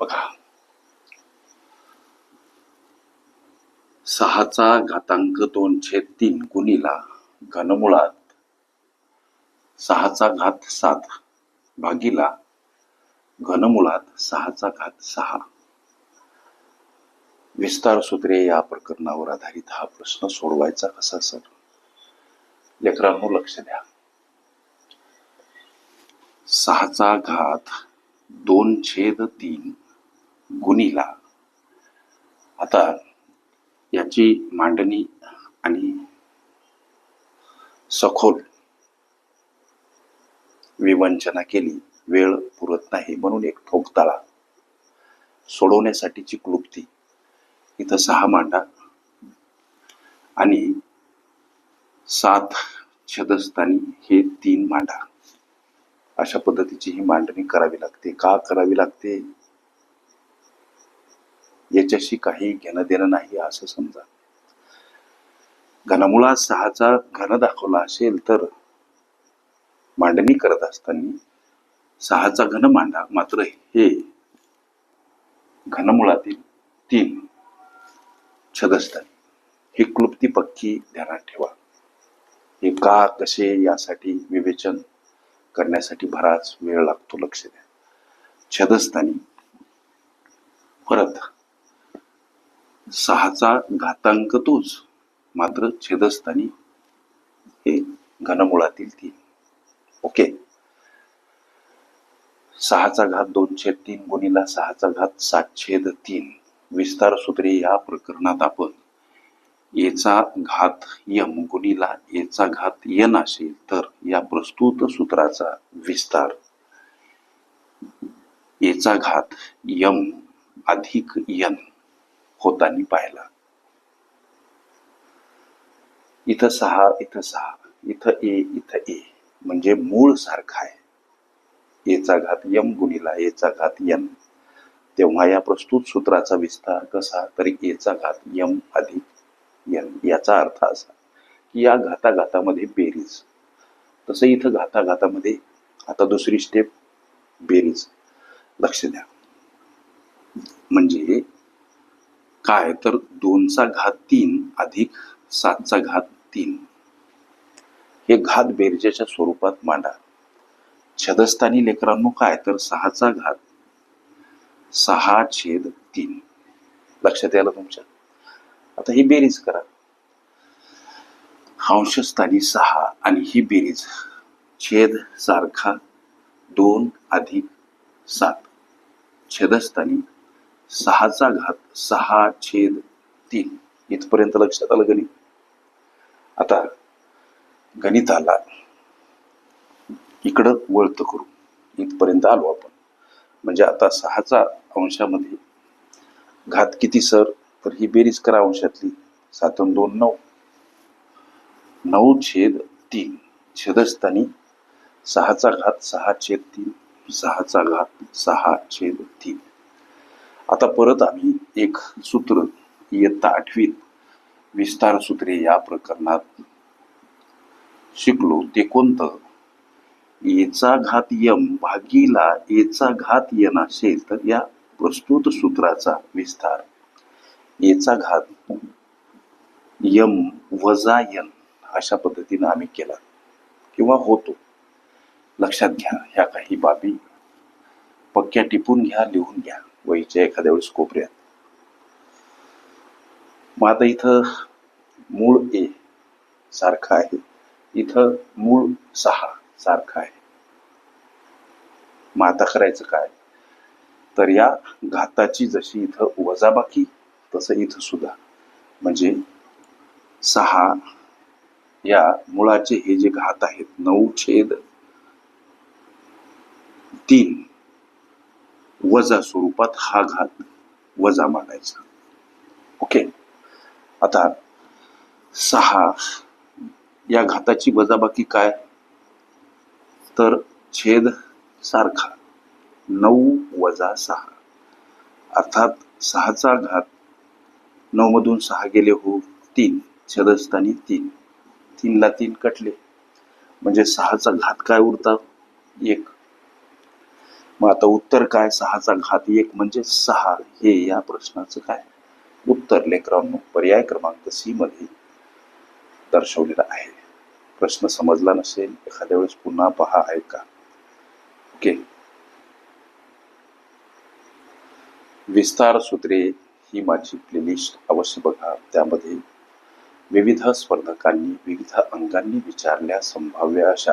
बघा. सहाचा घातांक दोन छेद तीन गुणीला घनमुळात सहाचा घात सात भागीला घनमुळात सहाचा घात सहा. विस्तार सूत्रे या प्रकरणावर आधारित हा प्रश्न सोडवायचा कसा सर? लेकरांनो लक्ष द्या. सहाचा घात दोन छेद तीन गुणीला. आता याची मांडणी आणि सखोल विवंचना केली वेळ पुरत नाही म्हणून एक ठोकताळा सोडवण्यासाठीची क्लुप्ती. इथं सहा मांडा आणि सात छदस्थानी हे तीन मांडा. अशा पद्धतीची ही मांडणी करावी लागते. का करावी लागते? याच्याशी काही घेणं देणं नाही असं समजा. घनमुळात सहाचा घन दाखवला असेल तर मांडणी करत असताना सहाचा घन मांडा मात्र हे घनमुळातील तीन छदस्थानी. ही क्लुप्ती पक्की ध्यानात ठेवा. हे का कसे यासाठी विवेचन करण्यासाठी बराच वेळ लागतो लक्ष द्या. छदस्थानी. परत सहाचा घातांक तोच. मात्र छेदस्थानी हे घनमुळातील तीन. ओके? सहाचा घात दोन छेद तीन गुणिला सहाचा घात सात छेद तीन. विस्तार सूत्रे या प्रकरणात आपण येचा घात यम गुणिला येचा घात यन असेल तर या प्रस्तुत सूत्राचा विस्तार याचा घात यम अधिक यन. होताना पाहिला. इथं सहा इथं सहा इथं ए इथं ए म्हणजे मूळ सारखा आहे. एचा घात यम गुणिला एचा घात यन. तेव्हा या प्रस्तुत सूत्राचा विस्तार कसा? तरी एचा घात यम अधिक यन. याचा अर्थ असा की या घाताघातामध्ये बेरीज. तसं इथं घाताघातामध्ये आता दुसरी स्टेप बेरीज. लक्ष द्या. म्हणजे काय? तर दोनचा घात तीन अधिक सातचा घात तीन. हे घात बेरजेच्या स्वरूपात मांडा. छदस्थानी लेकरांनो काय? तर सहाचा घात सहा छेद तीन. लक्षात यायला तुमच्या? आता ही बेरीज करा. अंशस्थानी सहा आणि ही बेरीज छेद सारखा दोन अधिक सात. छेदस्थानी सहाचा घात सहा छेद तीन. इथपर्यंत लक्षात आलं गणित. आता गणिताला इकडं वळत करू. इथपर्यंत आलो आपण. म्हणजे आता सहाचा अंशामध्ये घात किती सर? तर ही बेरीज करा अंशातली. सातून दोन नऊ. नऊ छेद तीन. छेदस्थानी सहाचा घात सहा छेद तीन. सहाचा घात सहा छेद तीन. आता परत आम्ही एक सूत्र इयत्ता आठवीत विस्तार सूत्रे या प्रकरणात शिकलो. ते कोणतं? येचा घात यम भागीला एचा घात यन असेल तर या प्रस्तुत सूत्राचा विस्तार. एचा घात यम वजा यन अशा पद्धतीनं आम्ही केला किंवा होतो. लक्षात घ्या ह्या काही बाबी पक्क्या टिपून घ्या लिहून घ्या. वहीच्या एखाद्या वेळेस कोपऱ्यात. मग आता इथं मूळ ए सारखं आहे. इथं मूळ सहा सारखं आहे. मग आता करायचं काय? तर या घाताची जशी इथं वजाबाकी तसं इथं सुद्धा. म्हणजे सहा या मुळाचे हे जे घात आहेत नऊ छेद तीन वजा स्वरूपात हा घात वजा मानायचा. ओके? आता सहा. या घाताची वजाबाकी काय? तर छेद सारखा. नऊ वजा सहा. अर्थात सहाचा घात नऊ मधून सहा गेले हो तीन. छेदस्थानी तीन. तीनला तीन कटले. म्हणजे सहाचा घात काय उरता? एक. मग आता उत्तर काय? सहाचा घात एक म्हणजे सहा. हे या प्रश्नाचं काय? उत्तर लेकरांनो पर्याय क्रमांक सी मध्ये दर्शवलेला आहे. प्रश्न समजला नसेल एखाद्या वेळेस पुन्हा पहा ऐका. ओके. विस्तार सूत्रे ही माझी प्लेलिस्ट अवश्य बघा. त्यामध्ये विविध स्पर्धकांनी विविध अंगांनी विचारल्या संभाव्य अशा